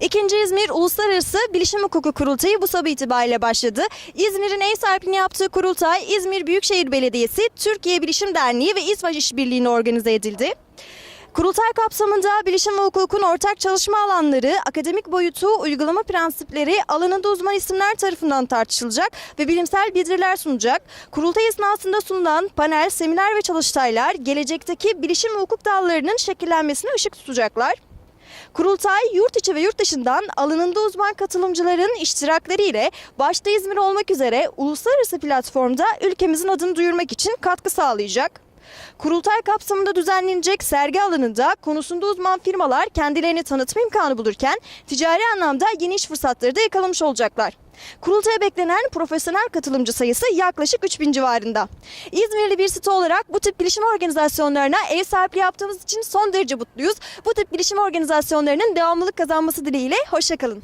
İkinci İzmir Uluslararası Bilişim Hukuku Kurultayı bu sabah itibariyle başladı. İzmir'in ev sahipliğini yaptığı kurultay İzmir Büyükşehir Belediyesi, Türkiye Bilişim Derneği ve İSVAŞ İşbirliği'ne organize edildi. Kurultay kapsamında bilişim ve hukukun ortak çalışma alanları, akademik boyutu, uygulama prensipleri alanında uzman isimler tarafından tartışılacak ve bilimsel bildiriler sunacak. Kurultay esnasında sunulan panel, seminer ve çalıştaylar gelecekteki bilişim ve hukuk dallarının şekillenmesine ışık tutacaklar. Kurultay yurt içi ve yurt dışından alanında uzman katılımcıların iştirakleri ile başta İzmir olmak üzere uluslararası platformda ülkemizin adını duyurmak için katkı sağlayacak. Kurultay kapsamında düzenlenecek sergi alanında konusunda uzman firmalar kendilerini tanıtma imkanı bulurken ticari anlamda yeni iş fırsatları da yakalamış olacaklar. Kurultaya beklenen profesyonel katılımcı sayısı yaklaşık 3000 civarında. İzmirli bir site olarak bu tip bilişim organizasyonlarına ev sahipliği yaptığımız için son derece mutluyuz. Bu tip bilişim organizasyonlarının devamlılık kazanması dileğiyle hoşçakalın.